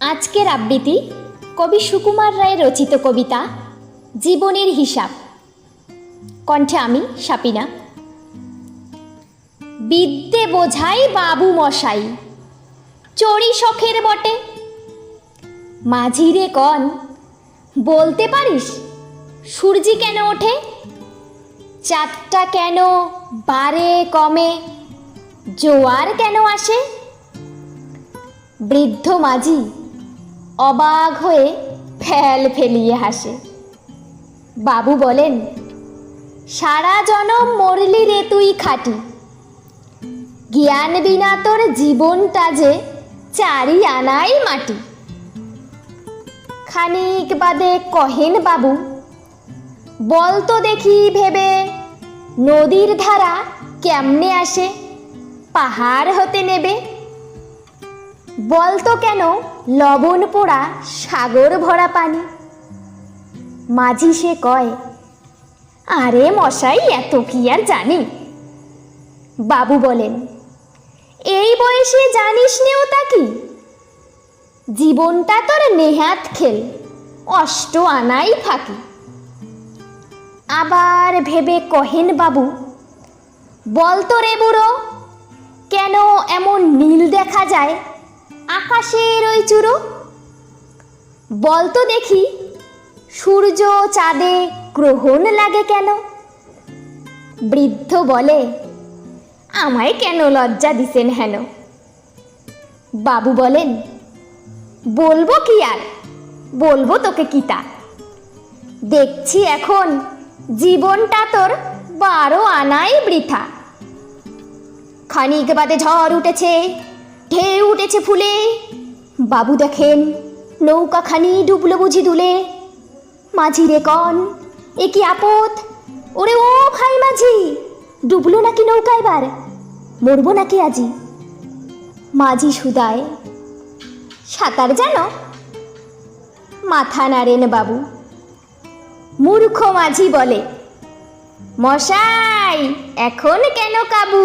আজকের আবৃত্তি কবি সুকুমার রায়ের রচিত কবিতা, জীবনের হিসাব। কণ্ঠে আমি সাপিনা। বিদ্যে বোঝাই বাবু মশাই, চড়ি শখের বটে। মাঝিরে কন, বলতে পারিস সূর্যি কেন ওঠে? চাঁদটা কেন বারে কমে? জোয়ার কেন আসে? বৃদ্ধ মাঝি অবাক হয়ে ফেল ফেলিয়ে হাসে। বাবু বলেন, সারা জনম মরলি রে তুই খাটি। জ্ঞান বিনা তোর জীবনটা যে চারি আনাই মাটি। খানিক বাদে কহেন বাবু, বল তো দেখি ভেবে, নদীর ধারা কেমনে আসে? পাহাড় হতে নেবে? বলতো কেন লবণ পোড়া সাগর ভরা পানি? মাঝি সে কয়, আরে মশাই, এত কি আর জানি? বাবু বলেন, এই বয়সে জানিস নেও তা কি? জীবনটা তোর নেহাত খেল, অষ্ট আনাই ফাঁকি। আবার ভেবে কহেন বাবু, বলতো রে বুড়ো, কেন এমন নীল দেখা যায়? আকাশের ওই চুরো? বলতো দেখি, সূর্য চাঁদে গ্রহণ লাগে কেন? বৃদ্ধ বলে, আমায় কেন লজ্জা দিছেন হেন? বাবু বলেন, বলব কি আর? বলব তোকে কিতা দেখছি এখন জীবনটা তোর বারো আনাই বৃথা। খানিক বাদে ঝড় উঠেছে ঢেউ উঠেছে ফুলে। বাবু দেখেন, নৌকাখানি ডুবলো বুঝি দুলে। মাঝি রে কন, এ কি আপদ? ওরে ও ভাই মাঝি, ডুবলো নাকি নৌকা এবার? মরবো নাকি আজি? মাঝি সুদায়, সাঁতার জানো? মাথা নাড়েন বাবু। মূর্খ মাঝি বলে, মশাই, এখন কেন কাবু?